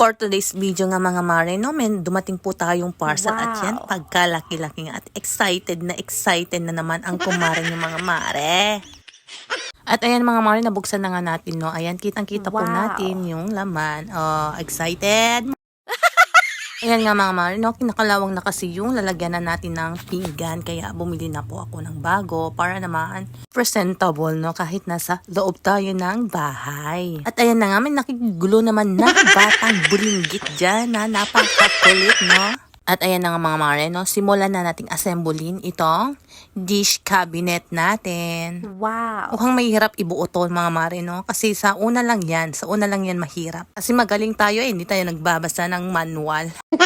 For today's video nga mga mare, no, men, dumating po tayong parcel at Wow. yan, pagkalaki-laki nga at excited na excited na naman ang kumare ng mga mare. At ayan mga mare, nabuksan na nga natin, no. Ayan, kitang-kita po Wow. natin yung laman. Oh, excited? Ayan nga mga mare, no, kinakalawang na kasi yung lalagyan na natin ng pinggan. Kaya bumili na po ako ng bago para naman presentable, no, kahit nasa loob tayo ng bahay. At ayan na nga, may nakigulo naman na batang bulinggit dyan na napakakulit, no. At ayan na nga mga mare, no, simulan na nating assemblein itong dish cabinet natin. Wow. Mukhang mahirap ibuo to mga mare, no? Kasi sa una lang yan, sa una lang yan mahirap. Kasi magaling tayo eh, hindi tayo nagbabasa ng manual.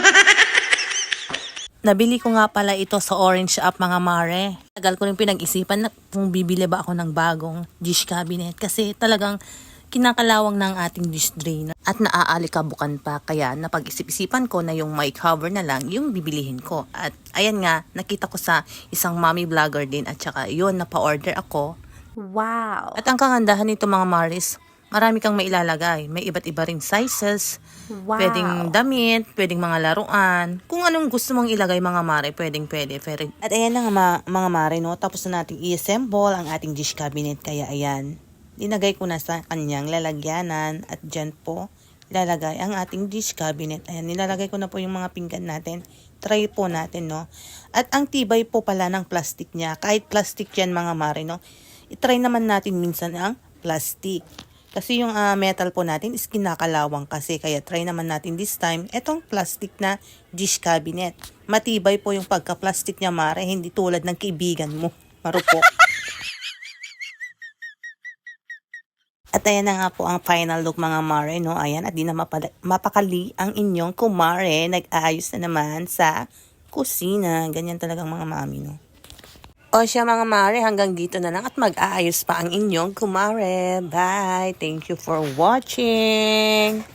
Nabili ko nga pala ito sa Orange App mga mare. Tagal ko rin pinag-isipan na kung bibili ba ako ng bagong dish cabinet. Kasi talagang kinakalawang ng ating dish drainer at naaalikabukan pa. Kaya napag-isip-isipan ko na yung may cover na lang yung bibilihin ko. At ayan nga, nakita ko sa isang mommy vlogger din at saka yun, napa-order ako Wow. at ang kagandahan nito mga Maris, marami kang mailalagay. May iba't iba ring sizes. Wow. Pwedeng damit, pwedeng mga laruan. Kung anong gusto mong ilagay mga Mare, pwedeng pwede. pwede. At ayan na nga ma- mga Mare, no? tapos na natin i-assemble ang ating dish cabinet. Kaya ayan, linagay ko na sa kanyang lalagyanan. At dyan po, ilalagay ang ating dish cabinet. Ayan, nilalagay ko na po yung mga pinggan natin. Try po natin, no? At ang tibay po pala ng plastic niya. Kahit plastic yan mga Mare, no? itry naman natin minsan ang plastic. Kasi yung ah, metal po natin is kinakalawang kasi kaya try naman natin this time etong plastic na dish cabinet. Matibay po yung pagka-plastic niya mare, hindi tulad ng kaibigan mo. Marupok. At ayan na nga po ang final look mga mare, no? Ayan, at di na mapakali ang inyong kumare. Nag-aayos na naman sa kusina. Ganyan talagang mga mami, no? O siya mga mare, hanggang dito na lang at mag-aayos pa ang inyong kumare. Bye! Thank you for watching!